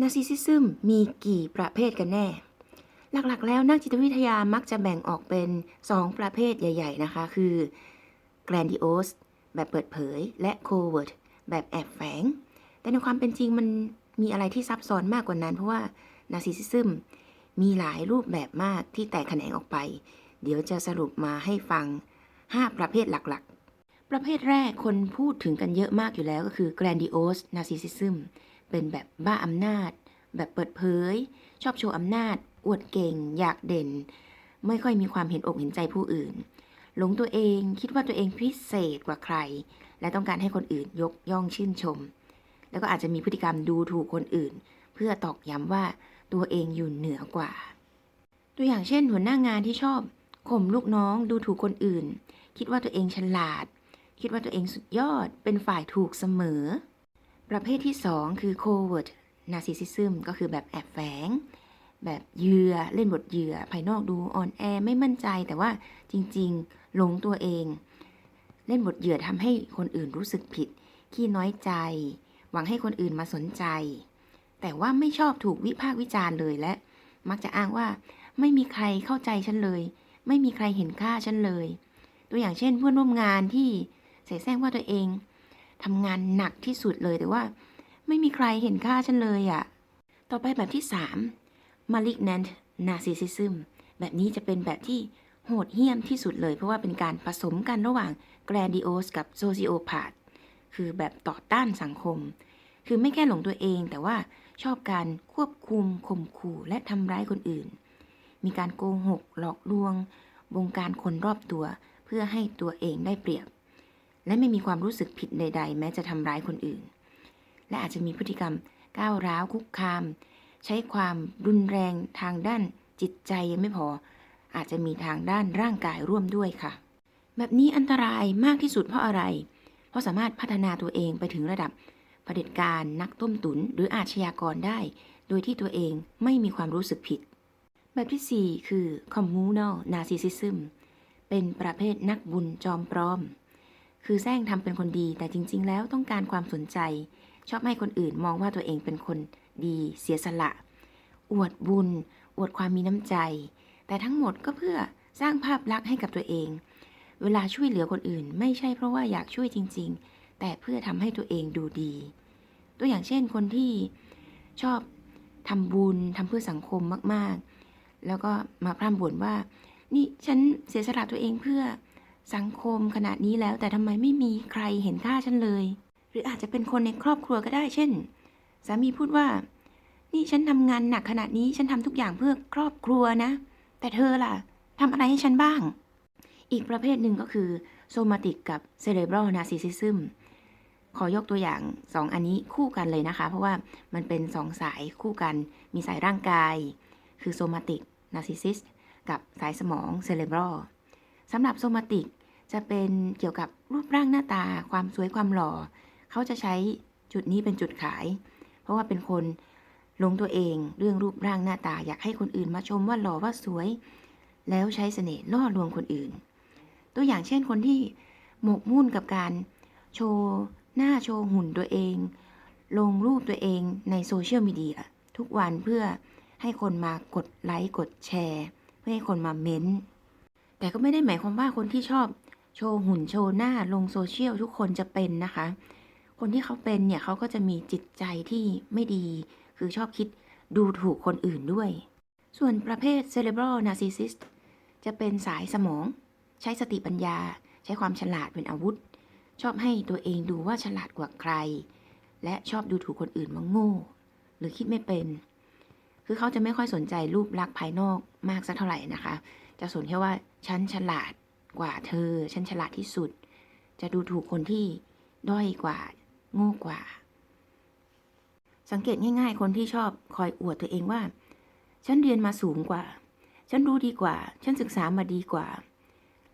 นาร์ซิซิมมีกี่ประเภทกันแน่ หลักๆ แล้วนักจิตวิทยามักจะแบ่งออกเป็น 2 ประเภทใหญ่ ๆ นะคะ คือ grandiose แบบเปิดเผย และ covert แบบแอบแฝง แต่ในความเป็นจริงมันมีอะไรที่ซับซ้อนมากกว่านั้น เพราะว่า narcissism มีหลายรูปแบบมากที่แตกแขนงออกไป เดี๋ยวจะสรุปมาให้ฟัง 5 ประเภทหลักๆ ประเภทแรกคนพูดถึงกันเยอะมากอยู่แล้วก็คือ grandiose narcissism เป็นแบบบ้าอำนาจ แบบเปิดเผย ชอบโชว์อำนาจ อวดเก่ง อยากเด่น ไม่ค่อยมีความเห็นอกเห็นใจผู้อื่น หลงตัวเองคิดว่าตัวเองพิเศษกว่าใคร และต้องการให้คนอื่นยกย่องชื่นชม แล้วก็อาจจะมีพฤติกรรมดูถูกคนอื่น เพื่อตอกย้ำว่าตัวเองอยู่เหนือกว่า ตัวอย่างเช่น หัวหน้างานที่ชอบข่มลูกน้องดูถูกคนอื่น คิดว่าตัวเองฉลาด คิดว่าตัวเองสุดยอดเป็นฝ่ายถูกเสมอ ประเภทที่ 2 คือ covert narcissism ก็คือแบบแอบแฝง แบบเหยื่อเล่นบทเหยื่อ ภายนอกดูอ่อนแอไม่มั่นใจ แต่ว่าจริงๆหลงตัวเอง เล่นบทเหยื่อทำให้คนอื่นรู้สึกผิด ขี้น้อยใจ หวังให้คนอื่นมาสนใจ แต่ว่าไม่ชอบถูกวิพากษ์วิจารณ์เลยและ มักจะอ้างว่า ไม่มีใครเข้าใจฉันเลย ไม่มีใครเห็นค่าฉันเลย ตัวอย่างเช่นเพื่อนร่วมงานที่ใส่แซงว่าตัวเอง ทำงานหนักที่สุดเลยแต่ว่า ไม่มีใครเห็นค่าฉันเลยอะ่ะ ต่อไปแบบที่ 3 malignant narcissism แบบนี้จะเป็นแบบที่โหดเหี้ยมที่สุดเลย เพราะว่าเป็นการผสมกันระหว่าง grandiose กับ sociopath คือแบบต่อต้านสังคม คือไม่แค่หลงตัวเอง แต่ว่าชอบการควบคุมข่มขู่และทำร้ายคนอื่น มีการโกหกหลอกลวงบงการคนรอบตัว เพื่อให้ตัวเองได้เปรียบ และไม่มีความรู้สึกผิดใด ๆ แม้จะทำร้ายคนอื่น และอาจจะมีพฤติกรรมก้าวร้าวคุกคาม ใช้ความรุนแรงทางด้านจิตใจยังไม่พอ อาจจะมีทางด้านร่างกายร่วมด้วยค่ะ แบบนี้อันตรายมากที่สุดเพราะอะไร เพราะสามารถพัฒนาตัวเองไปถึงระดับเผด็จการนักต้มตุนหรืออาชญากรได้ โดยที่ตัวเองไม่มีความรู้สึกผิด แบบที่ 4 คือ communal narcissism เป็นประเภทนักบุญจอมปลอม คือแซงทำเป็นคนดีแต่จริง ๆ แล้วต้องการความสนใจ ชอบให้คนอื่นมองว่าตัวเองเป็นคนดีเสียสละ อวดบุญ อวดความมีน้ำใจ แต่ทั้งหมดก็เพื่อสร้างภาพลักษณ์ให้กับตัวเอง เวลาช่วยเหลือคนอื่น ไม่ใช่เพราะว่าอยากช่วยจริง ๆ แต่เพื่อทำให้ตัวเองดูดี ตัวอย่างเช่นคนที่ชอบทำบุญทำเพื่อสังคมมากๆ แล้วก็มาพร่ำบ่นว่า นี่ฉันเสียสละตัวเองเพื่อ สังคมขนาดนี้แล้วแต่ทำไมไม่มีใครเห็นค่าฉันเลย หรืออาจจะเป็นคนในครอบครัวก็ได้ เช่น สามีพูดว่า นี่ฉันทำงานหนักขนาดนี้ฉันทำทุกอย่างเพื่อครอบครัวนะ แต่เธอล่ะทำอะไรให้ฉันบ้าง อีกประเภทหนึ่งก็คือโซมาติกกับเซเรบรัลนาร์ซิซิมขอยกตัวอย่าง 2 อันนี้คู่กันเลยนะคะ เพราะว่ามันเป็น 2 สายคู่กันมีสายร่างกาย คือโซมาติกนาซิซิสกับสายสมองเซเรบรัล สำหรับโซมาติกจะเป็นเกี่ยวกับรูปร่างหน้าตา ความสวยความหล่อ เขาจะใช้จุดนี้เป็นจุดขาย เพราะว่าเป็นคนลงตัวเองเรื่องรูปร่างหน้าตาอยากให้คนอื่นมาชมว่าหล่อว่าสวย แล้วใช้เสน่ห์ล่อลวงคนอื่น ตัวอย่างเช่นคนที่หมกมุ่นกับการโชว์หน้าโชว์หุ่นตัวเอง ลงรูปตัวเองในโซเชียลมีเดียทุกวันเพื่อให้คนมากดไลค์กดแชร์ เพื่อให้คนมาเม้นต์ แต่ก็ไม่ได้หมายความว่าคนที่ชอบโชว์หุ่นโชว์หน้าลงโซเชียลทุกคนจะเป็นนะคะ คนที่เขาเป็นเนี่ยเขาก็จะมีจิตใจที่ไม่ดี คือชอบคิดดูถูกคนอื่นด้วย ส่วนประเภท cerebral narcissist จะเป็นสายสมอง ใช้สติปัญญา ใช้ความฉลาดเป็นอาวุธ ชอบให้ตัวเองดูว่าฉลาดกว่าใคร และชอบดูถูกคนอื่นว่าโง่ หรือคิดไม่เป็น คือเขาจะไม่ค่อยสนใจรูปลักษณ์ภายนอกมากสักเท่าไหร่นะคะ จะสนแค่ว่าฉันฉลาดกว่าเธอ ฉันฉลาดที่สุด จะดูถูกคนที่ด้อยกว่า โง่กว่า สังเกตง่าย ๆ คนที่ชอบคอยอวดตัวเองว่า ฉันเรียนมาสูงกว่า ฉันรู้ดีกว่า ฉันศึกษามาดีกว่า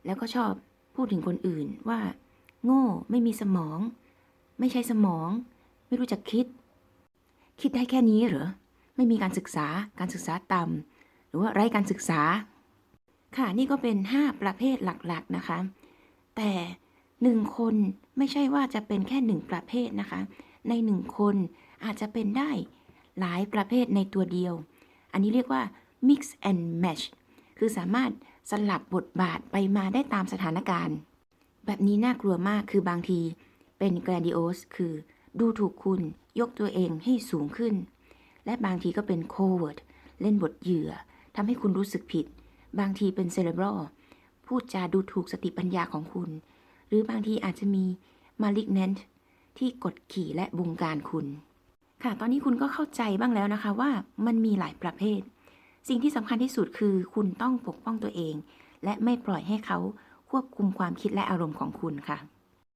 แล้วก็ชอบพูดถึงคนอื่นว่า โง่ไม่มีสมอง ไม่ใช่สมอง ไม่รู้จักคิด คิดได้แค่นี้เหรอไม่มีการศึกษาการศึกษาต่ำหรือว่าไร้การศึกษา ค่ะนี่ก็เป็น 5 ประเภทหลักๆนะคะ แต่หนึ่งคนไม่ใช่ว่าจะเป็นแค่หนึ่งประเภทนะคะ ในหนึ่งคนอาจจะเป็นได้หลายประเภทในตัวเดียว อันนี้เรียกว่า mix and match คือสามารถสลับบทบาทไปมาได้ตามสถานการณ์ แบบนี้น่ากลัวมากคือบางทีเป็น grandiose คือดูถูกคุณยกตัวเองให้สูงขึ้น และบางทีก็เป็น coward เล่นบทเหยื่อทำให้คุณรู้สึกผิด บางทีเป็นเซเลบรอลพูดจาดูถูกสติปัญญาของคุณ หรือบางทีอาจจะมีมาลิกแนนที่กดขี่และบงการคุณ ค่ะ ตอนนี้คุณก็เข้าใจบ้างแล้วนะคะว่ามันมีหลายประเภท สิ่งที่สำคัญที่สุดคือคุณต้องปกป้องตัวเอง และไม่ปล่อยให้เขาควบคุมความคิดและอารมณ์ของคุณค่ะ